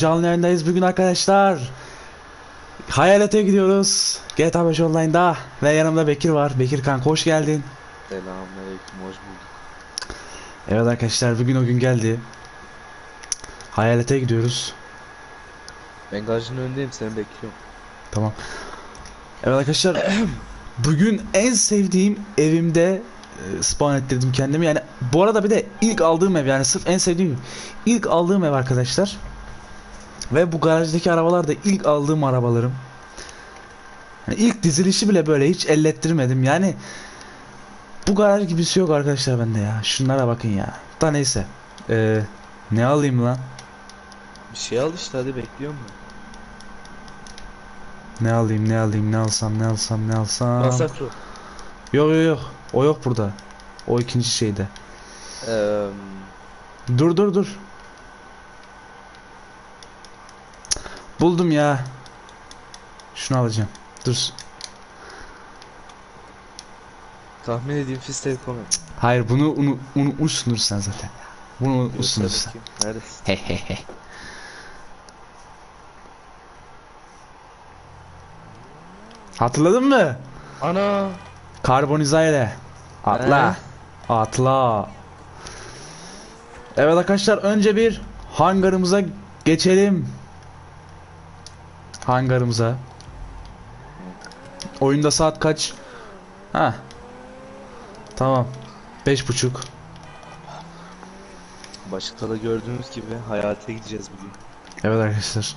Canlı yayındayız bugün arkadaşlar. Hayalete gidiyoruz. GTA 5 Online'da ve yanımda Bekir var. Bekir kanka hoş geldin. Selamünaleyküm, hoş bulduk. Evet arkadaşlar bugün o gün geldi. Hayalete gidiyoruz. Ben garajın önündeyim, seni bekliyorum. Tamam. Evet arkadaşlar bugün en sevdiğim evimde e, spawn ettirdim kendimi. Yani bu arada bir de ilk aldığım ev yani sırf en sevdiğim ilk aldığım ev arkadaşlar. Ve bu garajdaki arabalar da ilk aldığım arabalarım. Yani ilk dizilişi bile böyle hiç ellettirmedim. Yani bu garaj gibisi yok arkadaşlar bende ya. Şunlara bakın ya. Da neyse. Ee, ne alayım lan? Bir şey al işte, hadi bekliyorum ben. Ne alayım ne alayım ne alsam ne alsam ne alsam. Masakro. Yok yok yok. O yok burada. O ikinci şeyde. Eee... Dur dur dur. Buldum ya. Şunu alacağım. Dur. tahmin edeyim Fistel Comet. Hayır bunu unu, unutmuşsundur sen zaten. Bunu unutmuşsundur sen. Neredesin? Hatırladın mı? Ana! Karbonize ile. Atla. Atla. Evet arkadaşlar önce bir hangarımıza geçelim. Hangarımıza. Oyunda saat kaç? Ha. Tamam. Beş buçuk. Başlıkta da gördüğünüz gibi hayata gideceğiz bugün. Evet arkadaşlar.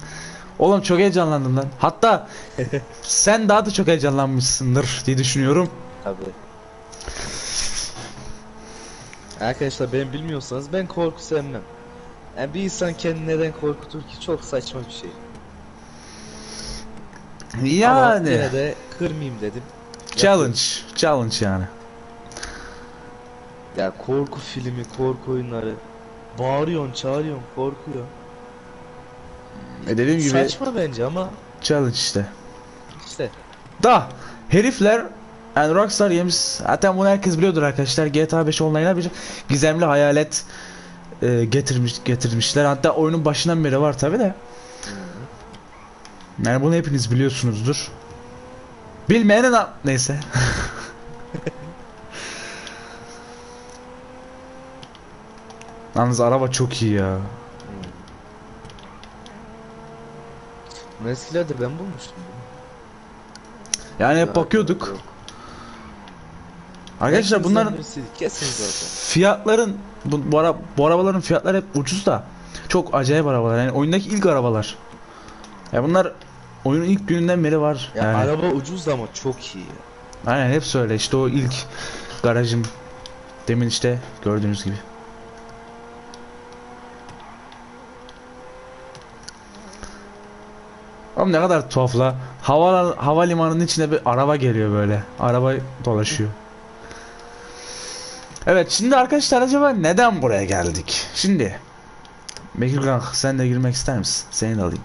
Oğlum çok heyecanlandım lan. Hatta sen daha da çok heyecanlanmışsındır diye düşünüyorum. Tabii. Arkadaşlar ben bilmiyorsanız ben korku sevmem. Yani bir insan kendini neden korkutur ki çok saçma bir şey. Ama Yani yine de kırmayayım dedim. challenge, challenge yani. Ya korku filmi, korku oyunları. Bağırıyorsun, çağırıyorsun, korkuyor. E dediğim gibi Saçma bence ama challenge işte. işte. Da herifler yani Rockstar yemiş zaten bunu herkes biliyordur arkadaşlar GTA 5 Online'a bir gizemli hayalet e, getirmiş getirmişler hatta oyunun başından beri var tabi de yani bunu hepiniz biliyorsunuzdur. Bilmeyene ne neyse. Yalnız araba çok iyi ya. Bunu eskilerde ben bulmuştum. yani hep bakıyorduk. yok. arkadaşlar bunların birisiydi, Kesin zaten. fiyatların bu, bu, ara- bu arabaların fiyatları hep ucuz da çok acayip arabalar. Yani oyundaki ilk arabalar ya bunlar oyunun ilk gününden beri var Ya yani araba ucuz ama çok iyi. aynen hep söyle işte o ilk garajım demin işte gördüğünüz gibi Oğlum ne kadar tuhaf la. Hava, havalimanının içine bir araba geliyor böyle. Araba dolaşıyor. Evet şimdi arkadaşlar acaba neden buraya geldik? Şimdi Bekir Kank sen de girmek ister misin? Seni de alayım.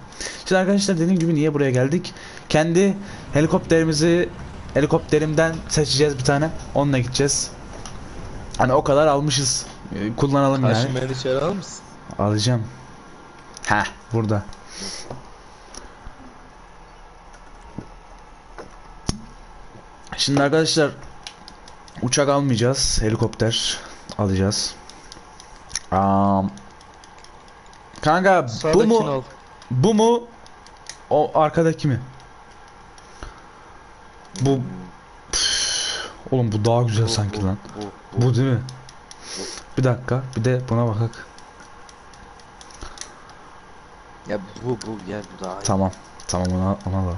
Şimdi arkadaşlar dediğim gibi niye buraya geldik? Kendi helikopterimizi helikopterimden seçeceğiz bir tane. Onunla gideceğiz. Hani o kadar almışız. Ee, Kullanalım yani. Karşı beni içeri alır mısın? Alacağım. Ha burada. Şimdi arkadaşlar uçak almayacağız. Helikopter alacağız. Am, kanka bu Sağdakini mu al. bu mu o arkadaki mi? Bu Püf, oğlum bu daha güzel Bu, sanki bu, lan. Bu, bu. Bu değil mi? Bir dakika bir de buna bakak. Ya bu bu gel bu daha iyi. Tamam. Tamam ona ona da.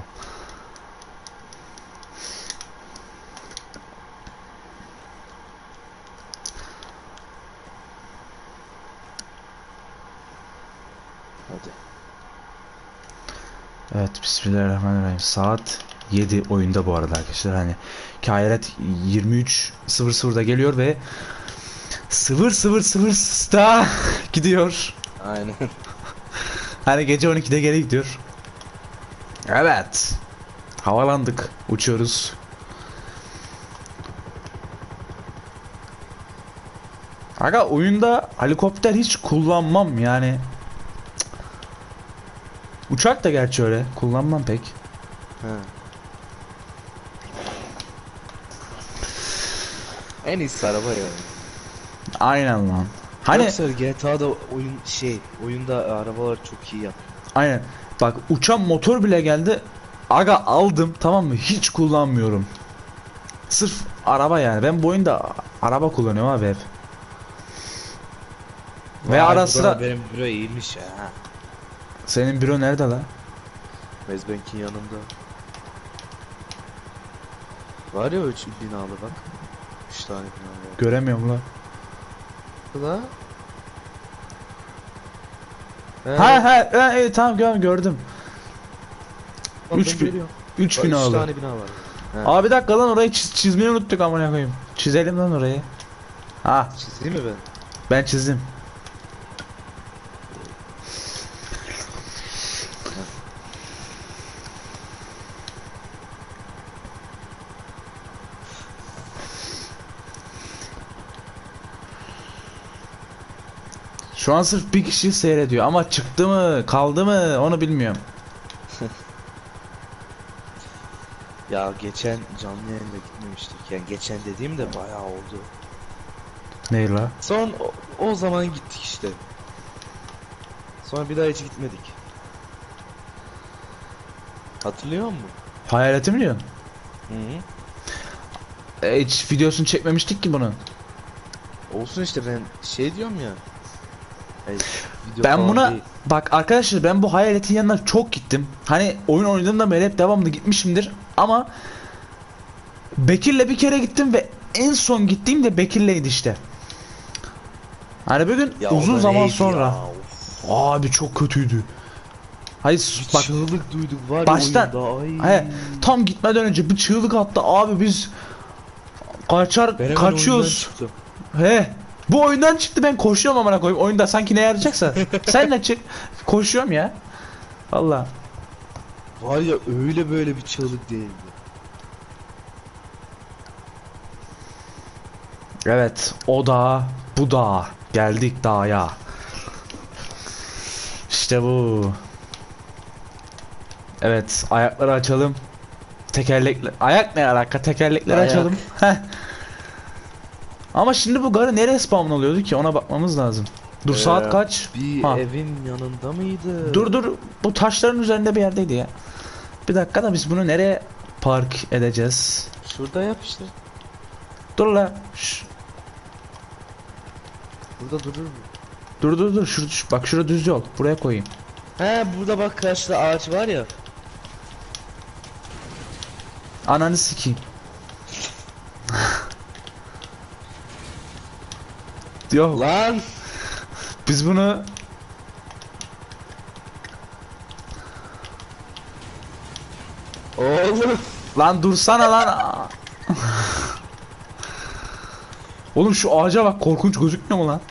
Hadi. Evet Bismillahirrahmanirrahim. Saat 7 oyunda bu arada arkadaşlar. Hani Kayaret 23.00'da geliyor ve 000'da gidiyor. Aynen. Hani gece 12'de geri gidiyor. Evet. Havalandık. Uçuyoruz. Aga oyunda helikopter hiç kullanmam yani. Uçak da gerçi öyle. Kullanmam pek. Ha. En iyisi araba ya. Aynen lan. Hani Yoksa GTA'da oyun şey oyunda arabalar çok iyi yap. aynen. Bak uçan motor bile geldi. Aga aldım tamam mı? Hiç kullanmıyorum. Sırf araba yani. Ben bu oyunda araba kullanıyorum abi hep. Ve Vay, ara bu da sıra benim büro iyiymiş ya. Senin büro nerede la? Mezbank'in yanında. Var ya üç binalı bak. Üç tane bina var. Göremiyorum la. Burada. He, Ha ha ha, evet, tamam gör- gördüm. bak üç bin- görüyorum. 3 Bak, binalı. Üç tane bina var. He. Abi bir dakika lan orayı çiz- çizmeyi unuttuk amına koyayım. Çizelim lan orayı. Ha Çizeyim mi ben? ben çizdim. Şu an sırf bir kişi seyrediyor ama çıktı mı kaldı mı onu bilmiyorum. Ya geçen canlı yayında gitmemiştik. Yani geçen dediğim de bayağı oldu. Ne la? Son o, o zaman gittik işte. Sonra bir daha hiç gitmedik. Hatırlıyor musun? Hayaleti mi diyorsun? Hı hı. E, hiç videosunu çekmemiştik ki bunun. Olsun işte ben şey diyorum ya. Ben buna değil. bak arkadaşlar ben bu hayaletin yanına çok gittim. Hani oyun oynadığımda beri hep devamlı gitmişimdir ama Bekir'le bir kere gittim ve en son gittiğim de Bekir'leydi işte. Hani bugün Ya o uzun zaman sonra. ya. Abi çok kötüydü. Hayır Bir bak çığlık duyduk var ya baştan- oyunda. Ay. he, tam gitmeden önce bir çığlık attı abi biz kaçar Ben hemen kaçıyoruz. He. Bu oyundan çıktı ben koşuyorum amına koyayım. Oyunda sanki ne yarayacaksa. Sen de çık. Koşuyorum ya. Valla. Var ya öyle böyle bir çığlık değildi. Evet. O da bu da. Geldik dağa. İşte bu. Evet. Ayakları açalım. Tekerlekler. Ayak ne alaka? Tekerlekleri Ayak. açalım. Heh. Ama şimdi bu garı nereye spawn oluyordu ki? Ona bakmamız lazım. Dur Ee, saat kaç? Bir Ha. evin yanında mıydı? Dur dur. Bu taşların üzerinde bir yerdeydi ya. Bir dakika da biz bunu nereye park edeceğiz? Şurada yap işte. Dur la. Şş, Burada durur mu? Dur dur dur. Şur, şu- bak şurada düz yol. Buraya koyayım. He burada bak karşıda ağaç var ya. Ananı sikeyim. Yok Lan! biz bunu Oğlum! lan dursana lan. Oğlum şu ağaca bak korkunç gözükmüyor mu lan?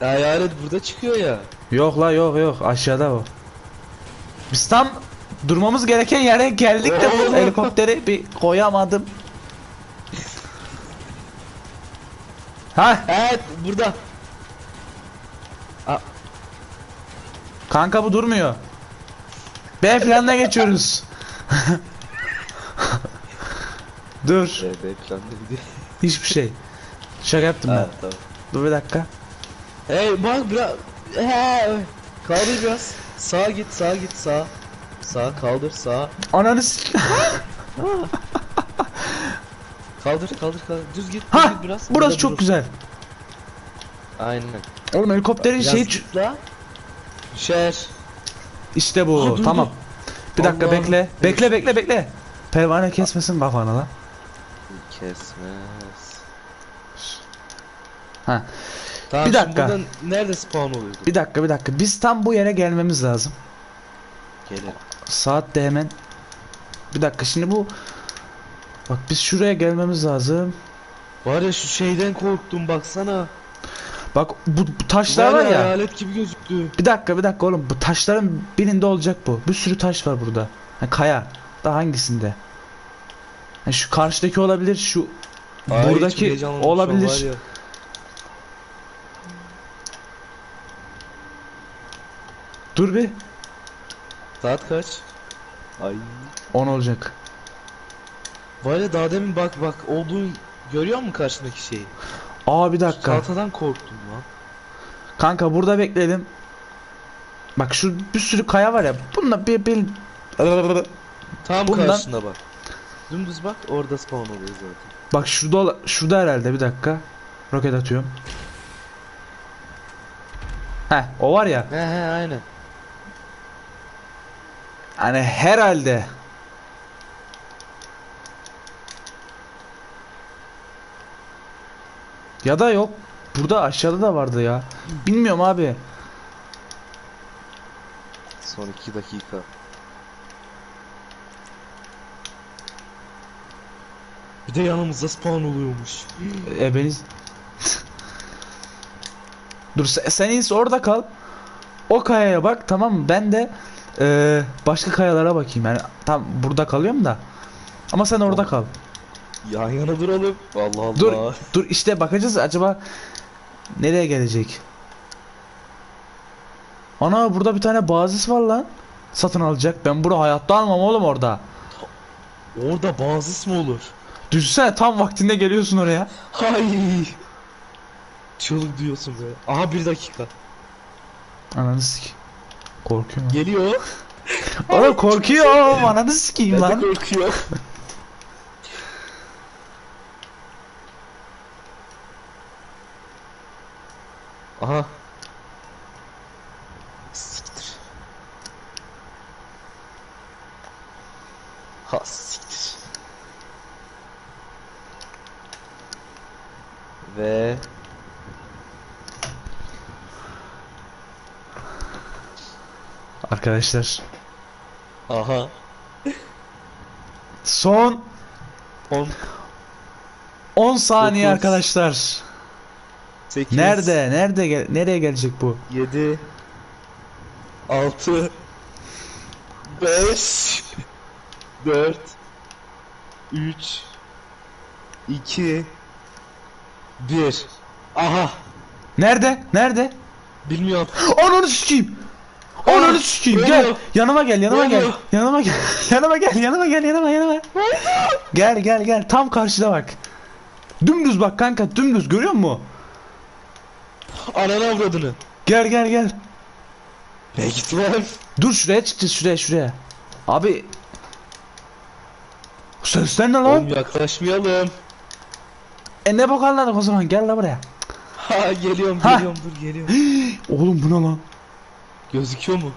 Hayalet burada çıkıyor ya. Yok la yok yok aşağıda o. Biz tam durmamız gereken yere geldik de bu helikopteri bir koyamadım. Ha Evet burada. Kanka bu durmuyor. B planına geçiyoruz. Dur Evet ekranda bir de. hiçbir şey. Şaka yaptım ben. Ha tamam. Dur bir dakika. Hey bak biraz. He. Kaldır biraz. Sağa git sağa git sağa. Sağa kaldır sağa. Ananı s- Kaldır kaldır kaldır. Düz git. Düz Ha git biraz. burası Burada çok durur. güzel. Aynen. Oğlum helikopterin Biraz şeyi ç- zıpla. Düşer. işte bu. Dur, tamam. dur. Bir dakika Allah'ım. bekle. Bekle bekle bekle. Pervane kesmesin kafana lan. Kesmez. Ha. Tamam, Bir dakika. buradan nerede spawn oluyordu? Bir dakika bir dakika. Biz tam bu yere gelmemiz lazım. Gelelim. Saat de hemen. Bir dakika şimdi bu. Bak biz şuraya gelmemiz lazım. Var ya şu şeyden korktum baksana. Bak bu, bu taşlar var ya. Hayalet gibi gözüktü. Bir dakika bir dakika oğlum. Bu taşların birinde olacak bu. Bir sürü taş var burada. Ha, kaya. Da hangisinde? Ha, şu karşıdaki olabilir. Şu Ay, buradaki şu olabilir. var ya. Dur bir. Saat kaç? Ay. 10 olacak. Vale daha demin bak bak olduğu görüyor musun karşındaki şeyi? Aa bir dakika. Tahtadan korktum lan. Kanka burada bekleyelim. Bak şu bir sürü kaya var ya. Bununla bir bir Tam Bundan- karşında bak. Dümdüz bak orada spawn oluyor zaten. Bak şurada şurada herhalde bir dakika. Roket atıyorum. Heh o var ya. He he aynen. Hani herhalde. Ya da yok. Burada aşağıda da vardı ya. Bilmiyorum abi. Son 2 dakika. Bir de yanımızda spawn oluyormuş. E beni... Dur sen, sen orada kal. O kayaya bak tamam mı? Ben de e, başka kayalara bakayım. Yani tam burada kalıyorum da. Ama sen orada kal. Yan yana duralım. Allah Allah. Dur. Dur işte bakacağız acaba nereye gelecek. Ana burada bir tane bazis var lan. Satın alacak. Ben bunu hayatta almam oğlum orada. Orada bazıs mı olur? Düşünsene tam vaktinde geliyorsun oraya. Hay. Çığlık diyorsun be. Aha bir dakika. Ananı sik. Korkuyorum. Geliyor. Oğlum korkuyorum. Ananı sikeyim lan. korkuyor. Aha. Siktir. Ha siktir. Ve Arkadaşlar. aha Son 10 10 saniye Dokuz. arkadaşlar. 8 Nerede? Nerede gel nereye gelecek bu? 7 6 5 4 3 2 1 Aha Nerede? Nerede? bilmiyorum Ananı sikeyim. Ananı sikeyim. Gel. Yanıma gel, yanıma gel. Yanıma gel. yanıma gel, yanıma gel, yanıma, yanıma. gel, gel, gel. Tam karşıda bak. Dümdüz bak kanka, dümdüz görüyor musun? ananı avradını Gel, gel, gel. ben gitmem Dur şuraya çıkacağız, şuraya, şuraya. Abi. Sesler ne lan? oğlum yaklaşmayalım E ne bok anladık o zaman, gel la buraya. ha geliyorum Ha. geliyorum dur geliyorum Oğlum bu ne lan? Gözüküyor mu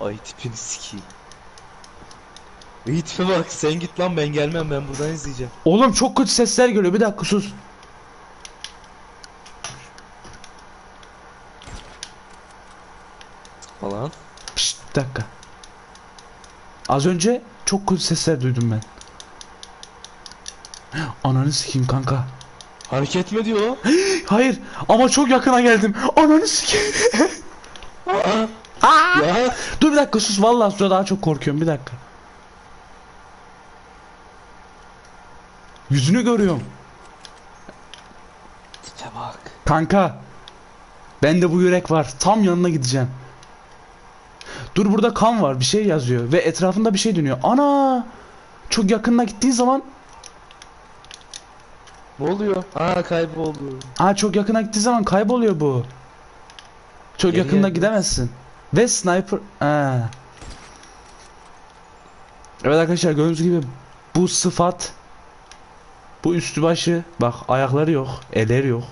ay tipini sikeyim İyi tipe bak sen git lan ben gelmem ben buradan izleyeceğim Oğlum çok kötü sesler geliyor, bir dakika sus. falan Pişt, bir dakika. Az önce çok kötü sesler duydum ben. Ananı sikeyim kanka. Hareket mi diyor Hayır ama çok yakına geldim. Ananı sikeyim. Aa, Aa! ya Dur bir dakika sus vallahi sonra daha çok korkuyorum bir dakika. Yüzünü görüyorum. tipe bak Kanka. Bende bu yürek var. Tam yanına gideceğim. Dur burada kan var bir şey yazıyor ve etrafında bir şey dönüyor. Ana! Çok yakınına gittiği zaman Ne oluyor? Aa kayboldu. Aa çok yakına gittiği zaman kayboluyor bu. Çok Geri yakında geldi. gidemezsin. Ve sniper... Ha. Evet arkadaşlar gördüğünüz gibi bu sıfat bu üstü başı bak ayakları yok, elleri yok.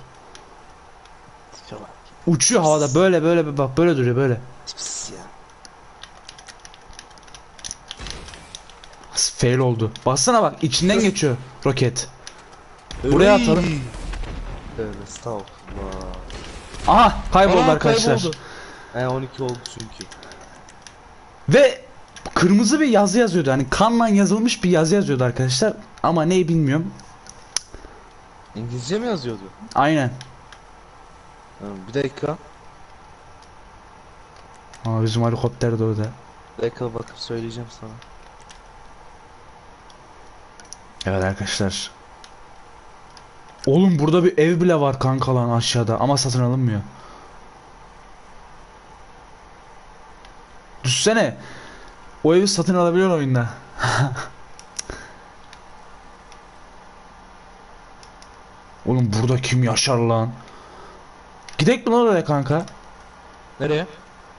Uçuyor havada böyle böyle bak böyle duruyor böyle. Fail oldu. Baksana bak içinden geçiyor roket. Buraya atalım. Evet estağfurullah. Aha kayboldu Aa, arkadaşlar. kayboldu. He 12 oldu çünkü. Ve kırmızı bir yazı yazıyordu. Hani kanla yazılmış bir yazı yazıyordu arkadaşlar. Ama neyi bilmiyorum. İngilizce mi yazıyordu? Aynen. Ha, bir dakika. Aa, bizim helikopter de orada. Bir dakika bakıp söyleyeceğim sana. Evet arkadaşlar. Oğlum burada bir ev bile var kanka lan aşağıda ama satın alınmıyor. Düşsene. O evi satın alabiliyor oyunda. Oğlum burada kim yaşar lan? Gidek mi lan oraya kanka? Nereye?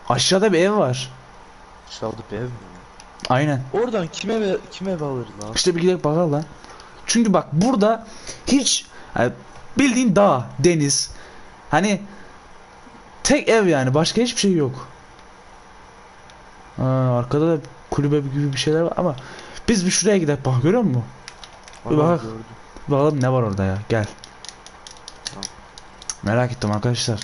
Aşağıda bir ev var. Çaldı bir ev mi? Aynen. Oradan kime kime alır lan? İşte bir gidelim bakalım lan. Çünkü bak burada hiç yani bildiğin dağ, deniz. Hani tek ev yani başka hiçbir şey yok. Aa, arkada da kulübe gibi bir şeyler var ama biz bir şuraya gidelim bak görüyor musun? Bir bak. gördüm. Bakalım ne var orada ya gel. Tamam. Merak ettim arkadaşlar.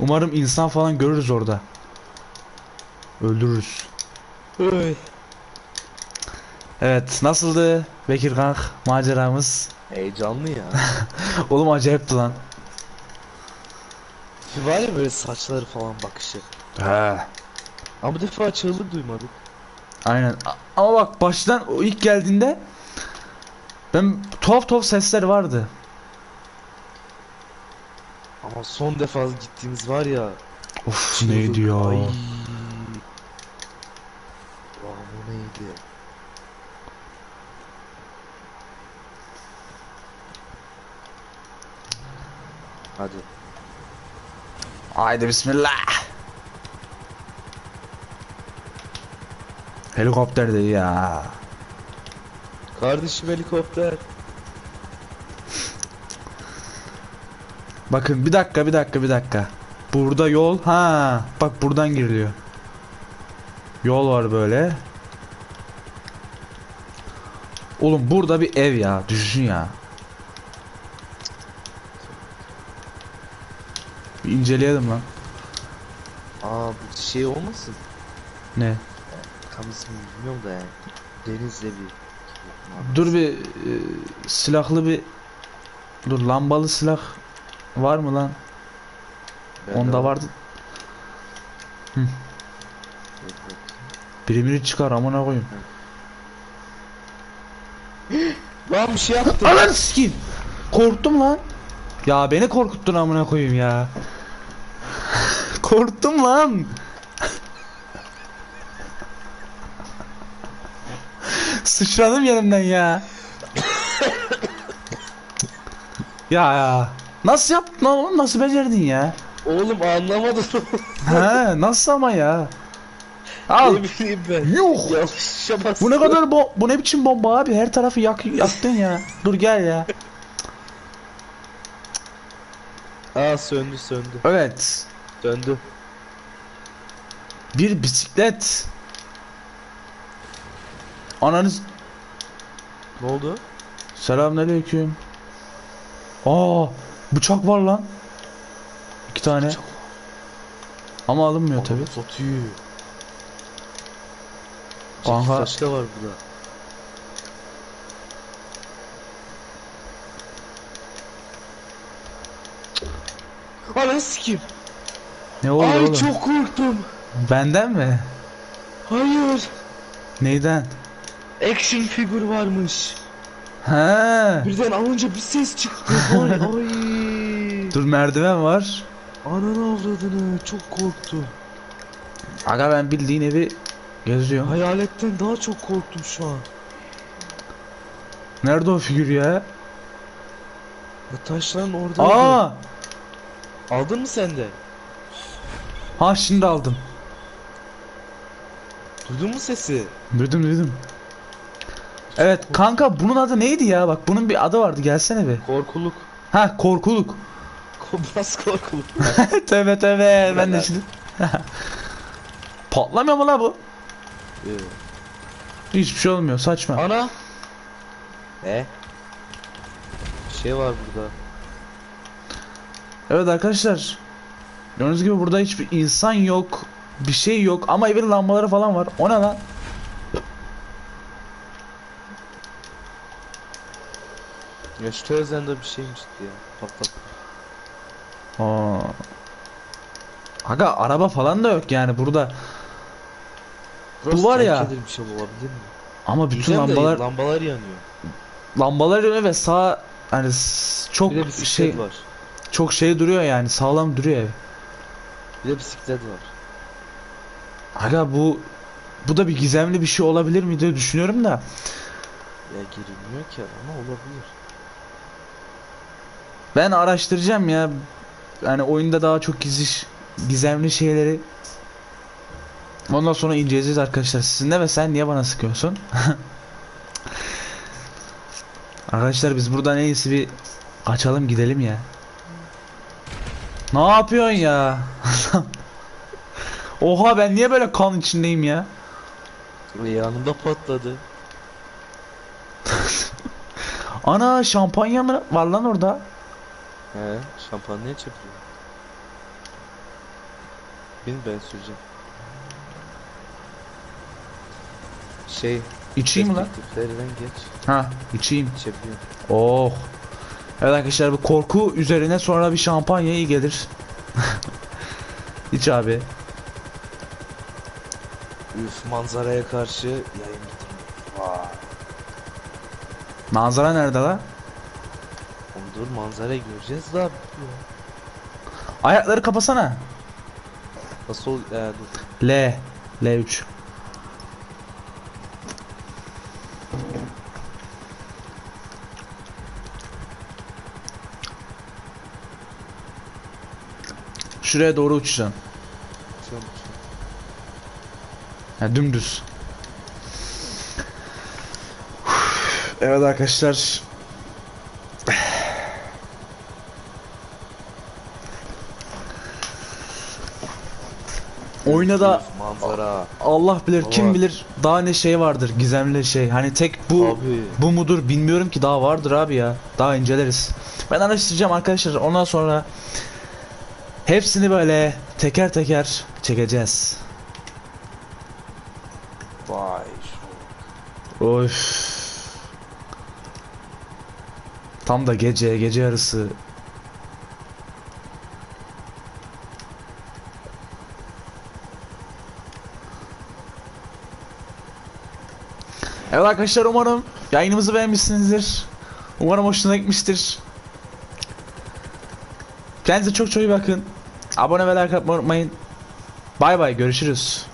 Umarım insan falan görürüz orada. Öldürürüz. Oy. Evet nasıldı Bekir Kank maceramız? Heyecanlı ya. Oğlum acayipti lan. Var ya böyle saçları falan bakışı. He. Ama bu defa çığlık duymadık. Aynen. Ama bak baştan o ilk geldiğinde ben tuhaf tuhaf sesler vardı. Ama son defa gittiğimiz var ya. Of çığlık. neydi ya? Ay. Ulan o neydi? Hadi. Haydi bismillah. Helikopter de ya. Kardeşim helikopter. Bakın bir dakika bir dakika bir dakika. Burada yol ha bak buradan giriliyor. Yol var böyle. Oğlum burada bir ev ya düşün ya. Bir inceleyelim lan. Aa bu şey olmasın? Ne? Tam ismini bilmiyorum da yani. Denizle bir. Dur bir e, silahlı bir Dur lambalı silah var mı lan? Bende Onda var. vardı. Bakayım. Birimini çıkar amına koyayım. Lan bir şey yaptım. Alan sikeyim. Korktum lan. Ya beni korkuttun amına koyayım ya. Korktum lan. Sıçradım yerimden ya. ya ya. Nasıl yaptın oğlum? Nasıl becerdin ya? Oğlum anlamadım. He, nasıl ama ya? Al. ne bileyim ben. Yuh. Bastım. Bu ne kadar bo bu ne biçim bomba abi? Her tarafı yak yaktın ya. Dur gel ya. Aa söndü söndü. Evet. Söndü. Bir bisiklet. Ananız Ne oldu? Selamünaleyküm. Aa, bıçak var lan. İki tane. Bıçak. Ama alınmıyor tabi. Satıyor. Taş da var burada. Ananı sikeyim. Ne oldu Ay oğlum? çok korktum. Benden mi? Hayır. Neyden? Action figür varmış. He. Birden alınca bir ses çıktı. Ay ay. Dur merdiven var. Ananı avradını çok korktum. Aga ben bildiğin evi geziyorum. Hayaletten daha çok korktum şu an. Nerede o figür ya? Ya taşların orada. Aa! Aldın mı sen de? Ha şimdi aldım. Duydun mu sesi? Duydum duydum. Evet kanka bunun adı neydi ya? Bak bunun bir adı vardı gelsene bir. Korkuluk. Ha korkuluk. Kobras korkuluk. tövbe tövbe ben de şimdi. Patlamıyor mu la bu? Ee, Hiçbir şey olmuyor saçma. Ana. Ne? Bir şey var burada. Evet arkadaşlar. Gördüğünüz gibi burada hiçbir insan yok. Bir şey yok ama evin lambaları falan var. O ne lan? Ya şu televizyonda bir şeymiş ya. Patlat. Aa. Aga araba falan da yok yani burada. Burası var terk ya. edilmiş olabilir mi? Ama bütün Güzel de lambalar lambalar yanıyor. lambalar yanıyor ve sağ hani çok Bir de bisiklet şey var. Çok şey duruyor yani sağlam duruyor ev. Bir de bisiklet var. Aga bu bu da bir gizemli bir şey olabilir mi diye düşünüyorum da. Ya girilmiyor ki ama olabilir. Ben araştıracağım ya. Yani oyunda daha çok gizli gizemli şeyleri Ondan sonra inceleyeceğiz arkadaşlar. Sizinle ve sen niye bana sıkıyorsun? arkadaşlar biz buradan en iyisi bir kaçalım gidelim ya. Ne yapıyorsun ya? Oha ben niye böyle kan içindeyim ya? Yanımda patladı. Ana şampanya mı var lan orada? He, şampanya çekiyor. Bin ben süreceğim. Şey, İçeyim mi lan? perspektiflerden geç. Ha içeyim. İçebiliyorum. Oh. Evet arkadaşlar bu korku üzerine sonra bir şampanya iyi gelir. İç abi. Üf manzaraya karşı yayın bitirmek. Vay. Manzara nerede la? Oğlum dur manzarayı göreceğiz daha. Ayakları kapasana. Nasıl. Ee, dur. L. L3. Şuraya doğru uçuyorum. Ha, dümdüz. Evet arkadaşlar. Oyuna da manzara. Allah bilir kim bilir daha ne şey vardır gizemli şey. Hani tek bu Abi. bu mudur bilmiyorum ki daha vardır abi ya. Daha inceleriz. Ben araştıracağım arkadaşlar. Ondan sonra hepsini böyle teker teker çekeceğiz. Vay. Of. Tam da gece, gece yarısı. Evet arkadaşlar umarım yayınımızı beğenmişsinizdir. Umarım hoşuna gitmiştir. Kendinize çok çok iyi bakın. Abone ve like atmayı unutmayın. Bay bay görüşürüz.